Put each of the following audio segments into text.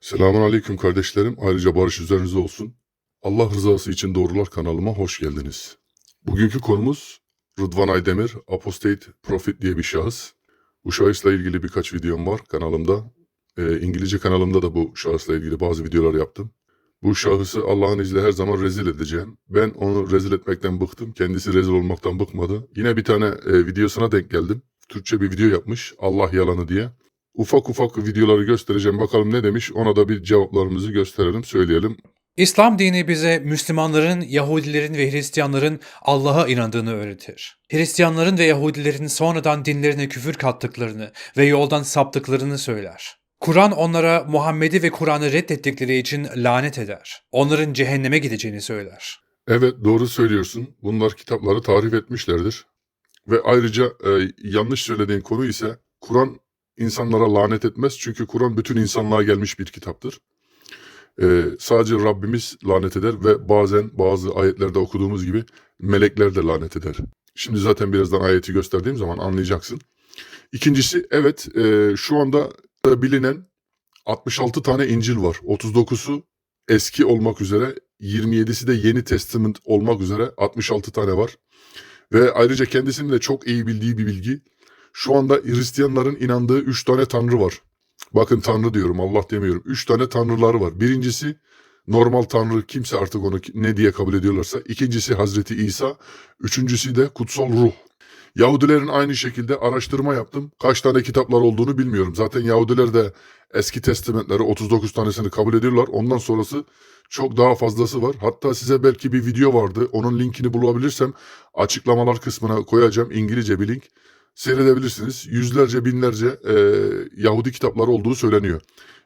Selamun Aleyküm kardeşlerim. Ayrıca barış üzerinize olsun. Allah rızası için Doğrular kanalıma hoş geldiniz. Bugünkü konumuz Rıdvan Aydemir, Apostate Prophet diye bir şahıs. Bu şahısla ilgili birkaç videom var kanalımda. Ee, İngilizce kanalımda da bu şahısla ilgili bazı videolar yaptım. Bu şahısı Allah'ın izniyle her zaman rezil edeceğim. Ben onu rezil etmekten bıktım. Kendisi rezil olmaktan bıkmadı. Yine bir tane e, videosuna denk geldim. Türkçe bir video yapmış. Allah yalanı diye. Ufak ufak videoları göstereceğim. Bakalım ne demiş. Ona da bir cevaplarımızı gösterelim, söyleyelim. İslam dini bize Müslümanların, Yahudilerin ve Hristiyanların Allah'a inandığını öğretir. Hristiyanların ve Yahudilerin sonradan dinlerine küfür kattıklarını ve yoldan saptıklarını söyler. Kur'an onlara Muhammed'i ve Kur'an'ı reddettikleri için lanet eder. Onların cehenneme gideceğini söyler. Evet doğru söylüyorsun. Bunlar kitapları tarif etmişlerdir. Ve ayrıca e, yanlış söylediğin konu ise Kur'an insanlara lanet etmez. Çünkü Kur'an bütün insanlığa gelmiş bir kitaptır. E, sadece Rabbimiz lanet eder ve bazen bazı ayetlerde okuduğumuz gibi melekler de lanet eder. Şimdi zaten birazdan ayeti gösterdiğim zaman anlayacaksın. İkincisi evet e, şu anda bilinen 66 tane İncil var. 39'u eski olmak üzere 27'si de Yeni Testament olmak üzere 66 tane var. Ve ayrıca kendisinin de çok iyi bildiği bir bilgi. Şu anda Hristiyanların inandığı 3 tane tanrı var. Bakın tanrı diyorum Allah demiyorum. 3 tane tanrıları var. Birincisi normal tanrı kimse artık onu ne diye kabul ediyorlarsa. İkincisi Hazreti İsa. Üçüncüsü de kutsal ruh. Yahudilerin aynı şekilde araştırma yaptım. Kaç tane kitaplar olduğunu bilmiyorum. Zaten Yahudiler de eski testamentleri 39 tanesini kabul ediyorlar. Ondan sonrası çok daha fazlası var. Hatta size belki bir video vardı. Onun linkini bulabilirsem açıklamalar kısmına koyacağım. İngilizce bir link. Seyredebilirsiniz. Yüzlerce binlerce e, Yahudi kitapları olduğu söyleniyor.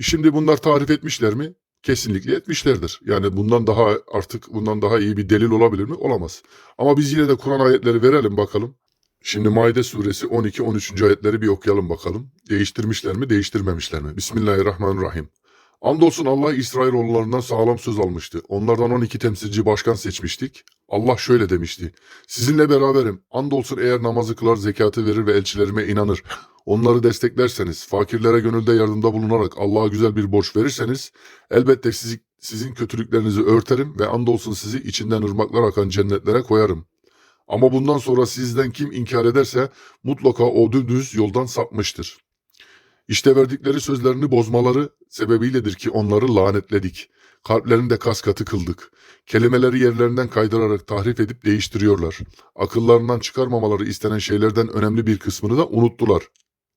Şimdi bunlar tarif etmişler mi? Kesinlikle etmişlerdir. Yani bundan daha artık bundan daha iyi bir delil olabilir mi? Olamaz. Ama biz yine de Kur'an ayetleri verelim bakalım. Şimdi Maide suresi 12-13. ayetleri bir okuyalım bakalım. Değiştirmişler mi, değiştirmemişler mi? Bismillahirrahmanirrahim. Andolsun Allah İsrailoğullarından sağlam söz almıştı. Onlardan 12 temsilci başkan seçmiştik. Allah şöyle demişti. Sizinle beraberim. Andolsun eğer namazı kılar, zekatı verir ve elçilerime inanır. Onları desteklerseniz, fakirlere gönülde yardımda bulunarak Allah'a güzel bir borç verirseniz, elbette sizi, sizin kötülüklerinizi örterim ve andolsun sizi içinden ırmaklar akan cennetlere koyarım. Ama bundan sonra sizden kim inkar ederse mutlaka o düz yoldan sapmıştır. İşte verdikleri sözlerini bozmaları sebebiyledir ki onları lanetledik. Kalplerini de kas katı kıldık. Kelimeleri yerlerinden kaydırarak tahrif edip değiştiriyorlar. Akıllarından çıkarmamaları istenen şeylerden önemli bir kısmını da unuttular.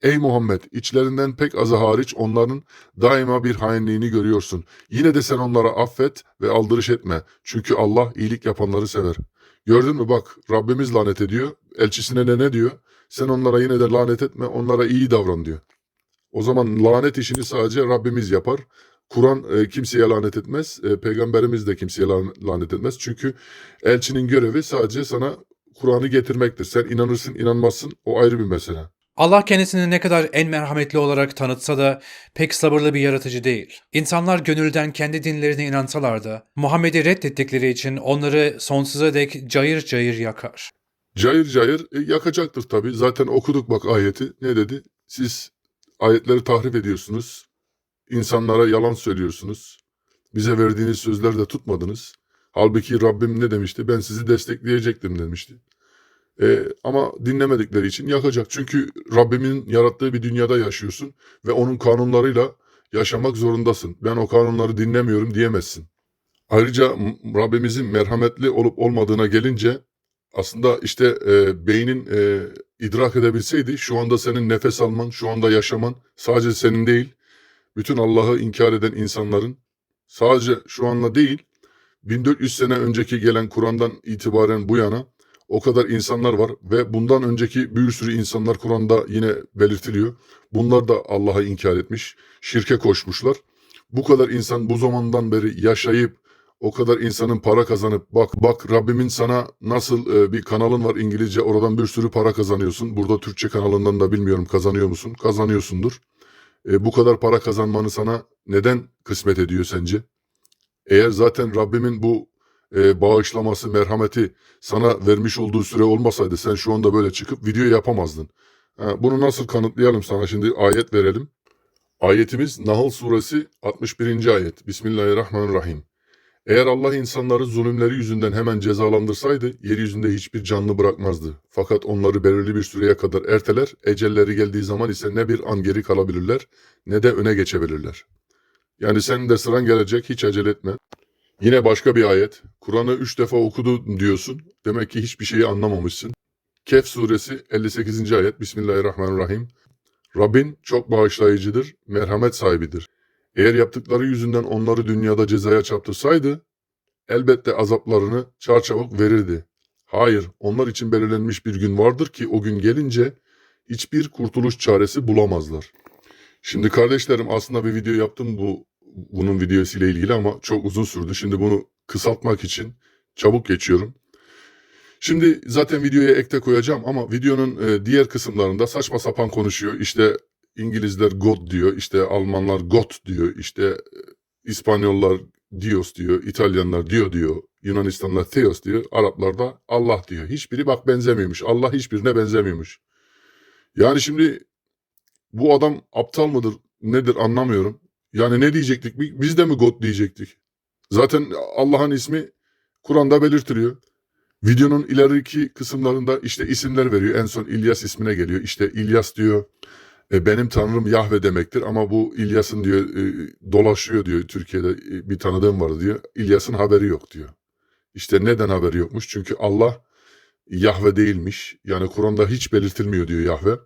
Ey Muhammed, içlerinden pek azı hariç onların daima bir hainliğini görüyorsun. Yine de sen onlara affet ve aldırış etme. Çünkü Allah iyilik yapanları sever. Gördün mü bak Rabbimiz lanet ediyor. Elçisine de ne diyor? Sen onlara yine de lanet etme, onlara iyi davran diyor. O zaman lanet işini sadece Rabbimiz yapar. Kur'an e, kimseye lanet etmez, e, peygamberimiz de kimseye lan- lanet etmez. Çünkü elçinin görevi sadece sana Kur'an'ı getirmektir. Sen inanırsın, inanmazsın o ayrı bir mesele. Allah kendisini ne kadar en merhametli olarak tanıtsa da pek sabırlı bir yaratıcı değil. İnsanlar gönülden kendi dinlerine inansalar da Muhammed'i reddettikleri için onları sonsuza dek cayır cayır yakar. Cayır cayır e, yakacaktır tabii. Zaten okuduk bak ayeti. Ne dedi? Siz ayetleri tahrif ediyorsunuz. İnsanlara yalan söylüyorsunuz. Bize verdiğiniz sözler de tutmadınız. Halbuki Rabbim ne demişti? Ben sizi destekleyecektim demişti. E, ama dinlemedikleri için yakacak. Çünkü Rabbimin yarattığı bir dünyada yaşıyorsun ve onun kanunlarıyla yaşamak zorundasın. Ben o kanunları dinlemiyorum diyemezsin. Ayrıca Rabbimizin merhametli olup olmadığına gelince aslında işte e, beynin e, idrak edebilseydi şu anda senin nefes alman, şu anda yaşaman sadece senin değil, bütün Allah'ı inkar eden insanların sadece şu anla değil, 1400 sene önceki gelen Kur'an'dan itibaren bu yana o kadar insanlar var ve bundan önceki bir sürü insanlar Kur'an'da yine belirtiliyor. Bunlar da Allah'a inkar etmiş, şirke koşmuşlar. Bu kadar insan bu zamandan beri yaşayıp o kadar insanın para kazanıp bak bak Rabbimin sana nasıl e, bir kanalın var İngilizce oradan bir sürü para kazanıyorsun. Burada Türkçe kanalından da bilmiyorum kazanıyor musun? Kazanıyorsundur. E, bu kadar para kazanmanı sana neden kısmet ediyor sence? Eğer zaten Rabbimin bu e, bağışlaması, merhameti sana vermiş olduğu süre olmasaydı sen şu anda böyle çıkıp video yapamazdın. Ha, bunu nasıl kanıtlayalım sana şimdi ayet verelim. Ayetimiz Nahl suresi 61. ayet. Bismillahirrahmanirrahim. Eğer Allah insanları zulümleri yüzünden hemen cezalandırsaydı yeryüzünde hiçbir canlı bırakmazdı. Fakat onları belirli bir süreye kadar erteler, ecelleri geldiği zaman ise ne bir an geri kalabilirler ne de öne geçebilirler. Yani senin de sıran gelecek hiç acele etme. Yine başka bir ayet. Kur'an'ı üç defa okudu diyorsun. Demek ki hiçbir şeyi anlamamışsın. Kehf suresi 58. ayet. Bismillahirrahmanirrahim. Rabbin çok bağışlayıcıdır, merhamet sahibidir. Eğer yaptıkları yüzünden onları dünyada cezaya çarptırsaydı, elbette azaplarını çarçabuk verirdi. Hayır, onlar için belirlenmiş bir gün vardır ki o gün gelince hiçbir kurtuluş çaresi bulamazlar. Şimdi kardeşlerim aslında bir video yaptım bu bunun videosu ile ilgili ama çok uzun sürdü. Şimdi bunu kısaltmak için çabuk geçiyorum. Şimdi zaten videoya ekte koyacağım ama videonun e, diğer kısımlarında saçma sapan konuşuyor. İşte İngilizler God diyor, işte Almanlar Got diyor, işte e, İspanyollar Dios diyor, İtalyanlar Dio diyor, Yunanistanlar Theos diyor, Araplar da Allah diyor. Hiçbiri bak benzemiyormuş. Allah hiçbirine benzemiyormuş. Yani şimdi bu adam aptal mıdır, nedir anlamıyorum. Yani ne diyecektik? Biz de mi God diyecektik? Zaten Allah'ın ismi Kur'an'da belirtiliyor. Videonun ileriki kısımlarında işte isimler veriyor. En son İlyas ismine geliyor. İşte İlyas diyor benim tanrım Yahve demektir ama bu İlyas'ın diyor e, dolaşıyor diyor Türkiye'de e, bir tanıdığım var diyor. İlyas'ın haberi yok diyor. İşte neden haberi yokmuş? Çünkü Allah Yahve değilmiş. Yani Kur'an'da hiç belirtilmiyor diyor Yahve.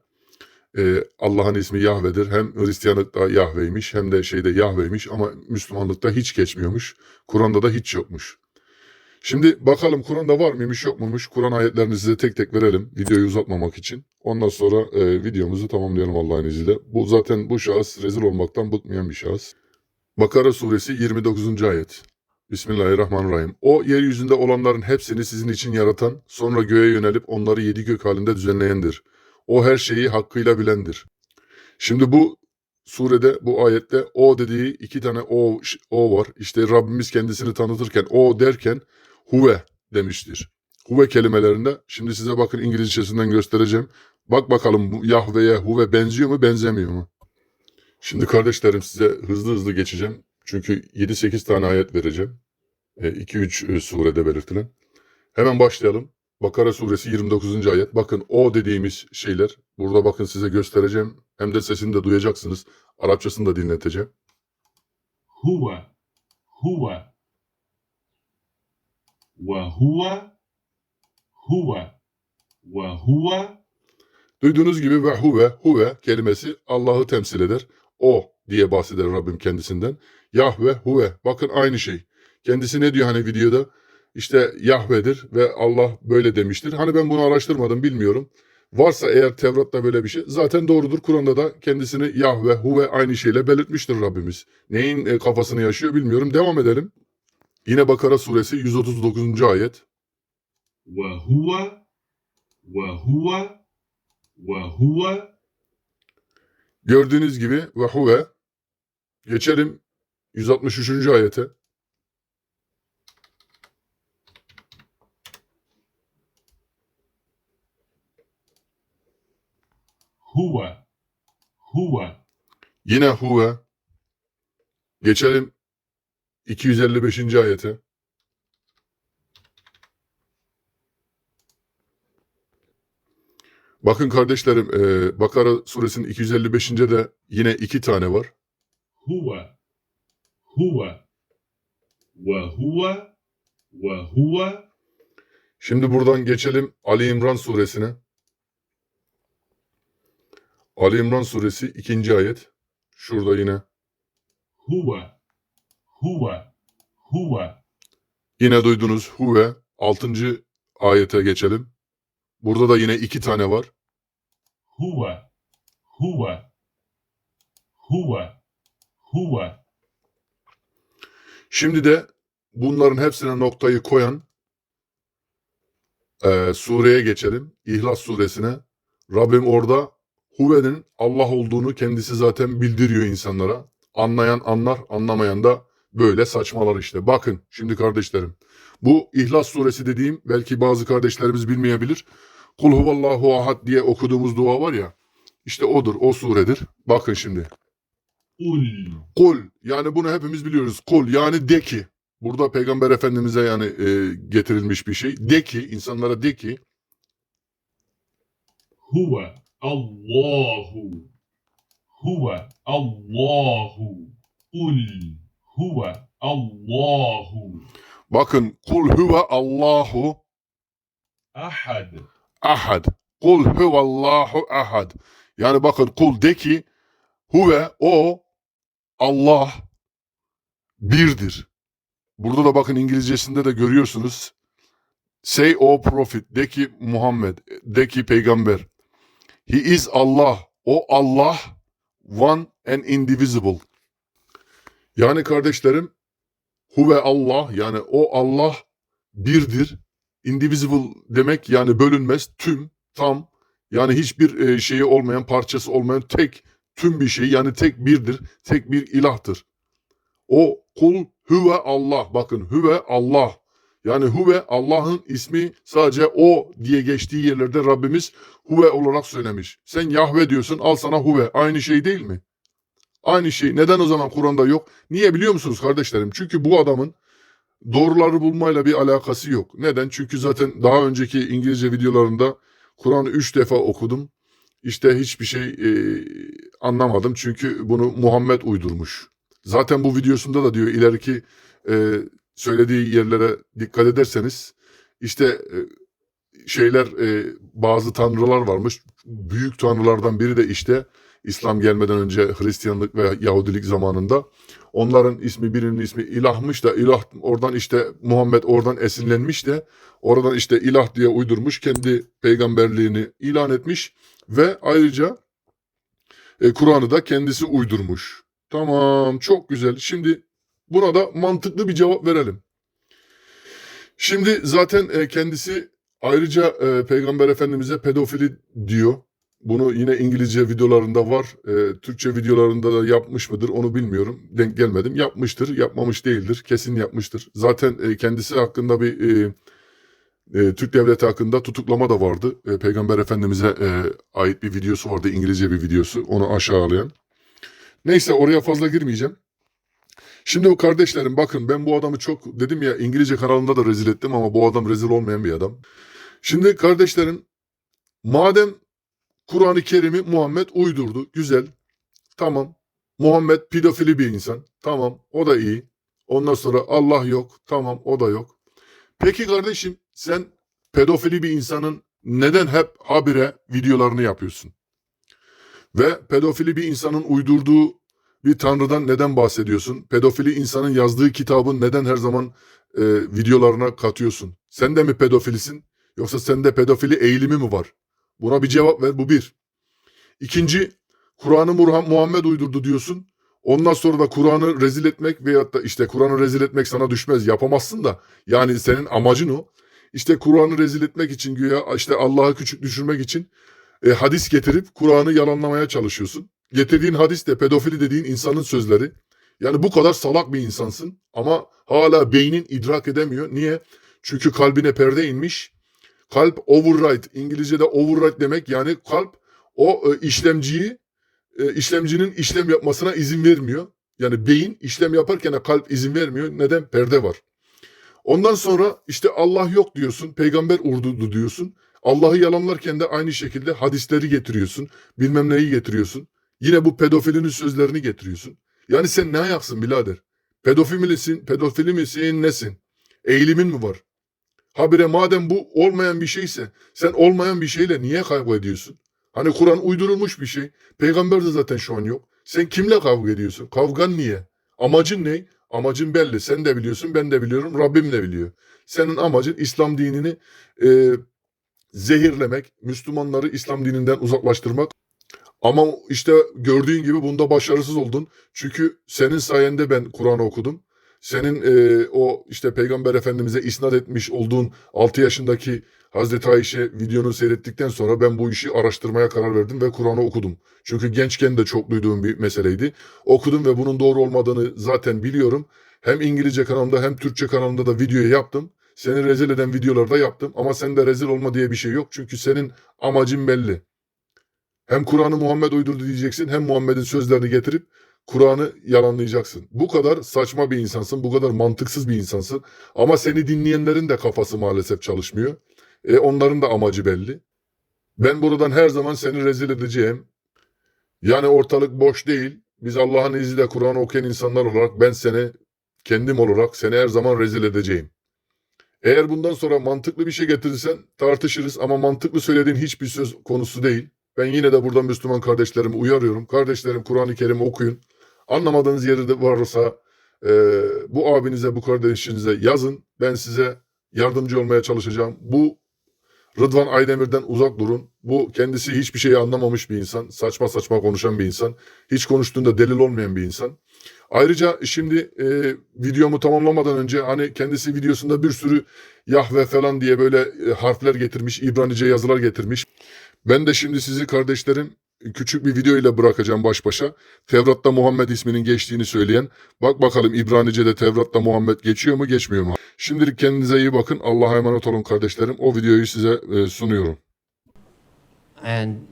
E, Allah'ın ismi Yahve'dir. Hem Hristiyanlıkta Yahve'ymiş hem de şeyde Yahve'ymiş ama Müslümanlıkta hiç geçmiyormuş. Kur'an'da da hiç yokmuş. Şimdi bakalım Kur'an'da var mıymış yok muymuş? Kur'an ayetlerini size tek tek verelim videoyu uzatmamak için. Ondan sonra e, videomuzu tamamlayalım Allah'ın izniyle. Bu zaten bu şahıs rezil olmaktan bıkmayan bir şahıs. Bakara suresi 29. ayet. Bismillahirrahmanirrahim. O yeryüzünde olanların hepsini sizin için yaratan, sonra göğe yönelip onları yedi gök halinde düzenleyendir. O her şeyi hakkıyla bilendir. Şimdi bu surede, bu ayette o dediği iki tane o, o var. İşte Rabbimiz kendisini tanıtırken o derken huve demiştir. Huve kelimelerinde şimdi size bakın İngilizcesinden göstereceğim. Bak bakalım bu Yahve'ye huve benziyor mu benzemiyor mu? Şimdi kardeşlerim size hızlı hızlı geçeceğim. Çünkü 7-8 tane ayet vereceğim. 2-3 surede belirtilen. Hemen başlayalım. Bakara suresi 29. ayet. Bakın o dediğimiz şeyler. Burada bakın size göstereceğim. Hem de sesini de duyacaksınız. Arapçasını da dinleteceğim. Ve huve huve ve huve Duyduğunuz gibi ve huve huve kelimesi Allah'ı temsil eder. O diye bahseder Rabbim kendisinden. Yahve huve bakın aynı şey. Kendisi ne diyor hani videoda? İşte Yahve'dir ve Allah böyle demiştir. Hani ben bunu araştırmadım bilmiyorum. Varsa eğer Tevrat'ta böyle bir şey zaten doğrudur. Kur'an'da da kendisini Yahve, Huve aynı şeyle belirtmiştir Rabbimiz. Neyin e, kafasını yaşıyor bilmiyorum. Devam edelim. Yine Bakara suresi 139. ayet. Ve huve ve huve ve huve Gördüğünüz gibi ve huve geçelim 163. ayete. Huve huve Yine huve geçelim 255. ayete Bakın kardeşlerim e, Bakara suresinin 255'inde de yine iki tane var. Huve, huve, ve huve, ve huve. Şimdi buradan geçelim Ali İmran suresine. Ali İmran suresi 2. ayet. Şurada yine. Huve, huve, huve. Yine duydunuz huve. Altıncı ayete geçelim. Burada da yine iki tane var. Huve, huve, huve, huve. Şimdi de bunların hepsine noktayı koyan e, sureye geçelim. İhlas suresine. Rabbim orada Huve'nin Allah olduğunu kendisi zaten bildiriyor insanlara. Anlayan anlar, anlamayan da böyle saçmalar işte. Bakın şimdi kardeşlerim. Bu İhlas suresi dediğim belki bazı kardeşlerimiz bilmeyebilir. Kul huvallahu ahad diye okuduğumuz dua var ya. İşte odur, o suredir. Bakın şimdi. Kul. Kul. Yani bunu hepimiz biliyoruz. Kul yani de ki. Burada Peygamber Efendimiz'e yani e, getirilmiş bir şey. De ki, insanlara de ki. Huve Allahu. Huve Allahu. Kul huve Allahu. Bakın kul huve Allahu ahad. Ahad. Kul huve Allahu ahad. Yani bakın kul de ki huve o Allah birdir. Burada da bakın İngilizcesinde de görüyorsunuz. Say o prophet de ki Muhammed de ki peygamber. He is Allah. O Allah one and indivisible. Yani kardeşlerim huve Allah yani o Allah birdir. Indivisible demek yani bölünmez, tüm, tam yani hiçbir e, şeyi olmayan, parçası olmayan tek, tüm bir şey yani tek birdir, tek bir ilahtır. O kul huve Allah bakın huve Allah. Yani huve Allah'ın ismi sadece o diye geçtiği yerlerde Rabbimiz huve olarak söylemiş. Sen Yahve diyorsun al sana huve aynı şey değil mi? Aynı şey. Neden o zaman Kur'an'da yok? Niye biliyor musunuz kardeşlerim? Çünkü bu adamın doğruları bulmayla bir alakası yok. Neden? Çünkü zaten daha önceki İngilizce videolarında Kur'an'ı üç defa okudum. İşte hiçbir şey e, anlamadım. Çünkü bunu Muhammed uydurmuş. Zaten bu videosunda da diyor ileriki e, söylediği yerlere dikkat ederseniz işte e, şeyler e, bazı tanrılar varmış. Büyük tanrılardan biri de işte İslam gelmeden önce Hristiyanlık ve Yahudilik zamanında onların ismi birinin ismi ilahmış da ilah oradan işte Muhammed oradan esinlenmiş de oradan işte ilah diye uydurmuş kendi peygamberliğini ilan etmiş ve ayrıca e, Kur'an'ı da kendisi uydurmuş. Tamam çok güzel. Şimdi buna da mantıklı bir cevap verelim. Şimdi zaten e, kendisi ayrıca e, Peygamber Efendimiz'e pedofili diyor. Bunu yine İngilizce videolarında var. E, Türkçe videolarında da yapmış mıdır onu bilmiyorum. Denk gelmedim. Yapmıştır, yapmamış değildir. Kesin yapmıştır. Zaten e, kendisi hakkında bir e, e, Türk devleti hakkında tutuklama da vardı. E, Peygamber Efendimiz'e e, ait bir videosu vardı. İngilizce bir videosu. Onu aşağılayan. Neyse oraya fazla girmeyeceğim. Şimdi o kardeşlerim bakın ben bu adamı çok dedim ya İngilizce kanalında da rezil ettim ama bu adam rezil olmayan bir adam. Şimdi kardeşlerim madem Kur'an-ı Kerim'i Muhammed uydurdu. Güzel. Tamam. Muhammed pedofili bir insan. Tamam. O da iyi. Ondan sonra Allah yok. Tamam. O da yok. Peki kardeşim sen pedofili bir insanın neden hep habire videolarını yapıyorsun? Ve pedofili bir insanın uydurduğu bir tanrıdan neden bahsediyorsun? Pedofili insanın yazdığı kitabın neden her zaman e, videolarına katıyorsun? Sen de mi pedofilisin? Yoksa sende pedofili eğilimi mi var? Buna bir cevap ver. Bu bir. İkinci, Kur'an'ı Muhammed uydurdu diyorsun. Ondan sonra da Kur'an'ı rezil etmek veyahut da işte Kur'an'ı rezil etmek sana düşmez. Yapamazsın da. Yani senin amacın o. İşte Kur'an'ı rezil etmek için güya işte Allah'ı küçük düşürmek için e, hadis getirip Kur'an'ı yalanlamaya çalışıyorsun. Getirdiğin hadis de pedofili dediğin insanın sözleri. Yani bu kadar salak bir insansın ama hala beynin idrak edemiyor. Niye? Çünkü kalbine perde inmiş. Kalp override. İngilizce'de override demek yani kalp o e, işlemciyi e, işlemcinin işlem yapmasına izin vermiyor. Yani beyin işlem yaparken kalp izin vermiyor. Neden? Perde var. Ondan sonra işte Allah yok diyorsun. Peygamber uydurdu diyorsun. Allah'ı yalanlarken de aynı şekilde hadisleri getiriyorsun. Bilmem neyi getiriyorsun. Yine bu pedofilinin sözlerini getiriyorsun. Yani sen ne ayaksın birader? Pedofil misin? Pedofili misin? Nesin? Eğilimin mi var? Habire madem bu olmayan bir şeyse sen olmayan bir şeyle niye kavga ediyorsun? Hani Kur'an uydurulmuş bir şey. Peygamber de zaten şu an yok. Sen kimle kavga ediyorsun? Kavgan niye? Amacın ne? Amacın belli. Sen de biliyorsun, ben de biliyorum, Rabbim de biliyor. Senin amacın İslam dinini e, zehirlemek, Müslümanları İslam dininden uzaklaştırmak. Ama işte gördüğün gibi bunda başarısız oldun. Çünkü senin sayende ben Kur'an okudum. Senin e, o işte Peygamber Efendimiz'e isnat etmiş olduğun 6 yaşındaki Hazreti Ayşe videonu seyrettikten sonra ben bu işi araştırmaya karar verdim ve Kur'an'ı okudum. Çünkü gençken de çok duyduğum bir meseleydi. Okudum ve bunun doğru olmadığını zaten biliyorum. Hem İngilizce kanalımda hem Türkçe kanalımda da video yaptım. Seni rezil eden videolarda yaptım ama sende rezil olma diye bir şey yok. Çünkü senin amacın belli. Hem Kur'an'ı Muhammed uydurdu diyeceksin hem Muhammed'in sözlerini getirip Kur'an'ı yalanlayacaksın. Bu kadar saçma bir insansın, bu kadar mantıksız bir insansın. Ama seni dinleyenlerin de kafası maalesef çalışmıyor. E, onların da amacı belli. Ben buradan her zaman seni rezil edeceğim. Yani ortalık boş değil. Biz Allah'ın izniyle Kur'an okuyan insanlar olarak ben seni kendim olarak seni her zaman rezil edeceğim. Eğer bundan sonra mantıklı bir şey getirirsen tartışırız ama mantıklı söylediğin hiçbir söz konusu değil. Ben yine de burada Müslüman kardeşlerimi uyarıyorum. Kardeşlerim Kur'an-ı Kerim'i okuyun. Anlamadığınız yeri varsa e, bu abinize, bu kardeşinize yazın. Ben size yardımcı olmaya çalışacağım. Bu Rıdvan Aydemir'den uzak durun. Bu kendisi hiçbir şeyi anlamamış bir insan. Saçma saçma konuşan bir insan. Hiç konuştuğunda delil olmayan bir insan. Ayrıca şimdi e, videomu tamamlamadan önce hani kendisi videosunda bir sürü Yahve falan diye böyle e, harfler getirmiş, İbranice yazılar getirmiş. Ben de şimdi sizi kardeşlerim küçük bir video ile bırakacağım baş başa. Tevrat'ta Muhammed isminin geçtiğini söyleyen. Bak bakalım İbranice'de Tevrat'ta Muhammed geçiyor mu geçmiyor mu? Şimdilik kendinize iyi bakın. Allah'a emanet olun kardeşlerim. O videoyu size e, sunuyorum. and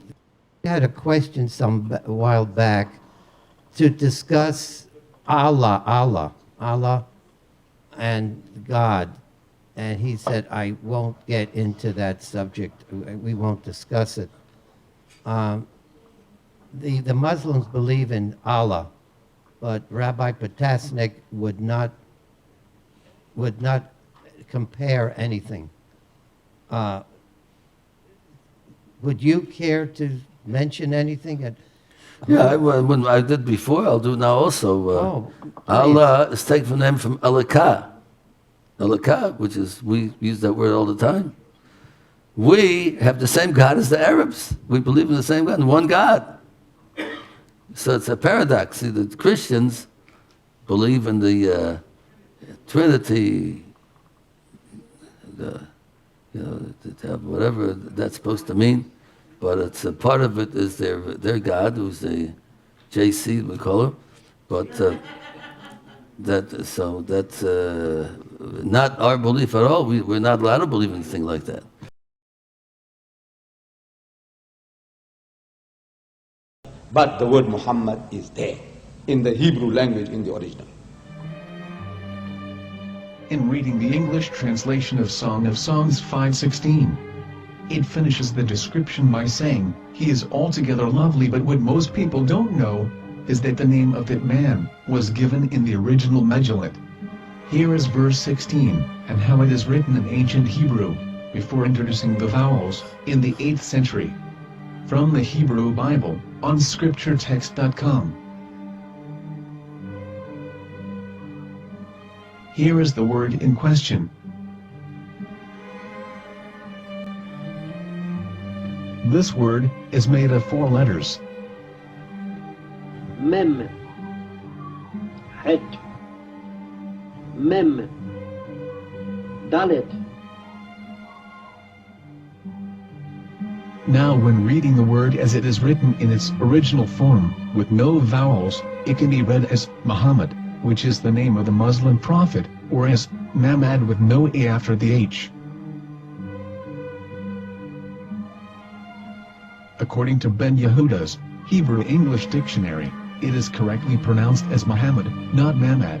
I had a question some while back to discuss Allah, Allah, Allah, and God. And he said, I won't get into that subject. We won't discuss it. Um, the, the Muslims believe in Allah, but Rabbi Potasnik would not, would not compare anything. Uh, would you care to mention anything? At, Yeah, I, when I did before, I'll do now also. Uh, Oh. Allah is taken from them from Elaka. Elaka, which is, we use that word all the time. We have the same God as the Arabs. We believe in the same God, one God. So it's a paradox. See, the Christians believe in the uh, Trinity, the, you know, whatever that's supposed to mean. But it's a part of it is their their God, who's the JC we call her. But uh, that so that's uh, not our belief at all. We, we're not allowed to believe in anything like that. But the word Muhammad is there in the Hebrew language in the original. in reading the English translation of Song of Songs 516. It finishes the description by saying, He is altogether lovely, but what most people don't know is that the name of that man was given in the original Megillah. Here is verse 16, and how it is written in ancient Hebrew, before introducing the vowels, in the 8th century. From the Hebrew Bible, on scripturetext.com. Here is the word in question. This word is made of four letters. Mem. Het. Mem. Dalet. Now, when reading the word as it is written in its original form, with no vowels, it can be read as Muhammad, which is the name of the Muslim prophet, or as Mamad with no A after the H. According to Ben Yehuda's Hebrew English Dictionary, it is correctly pronounced as Muhammad, not Mamad.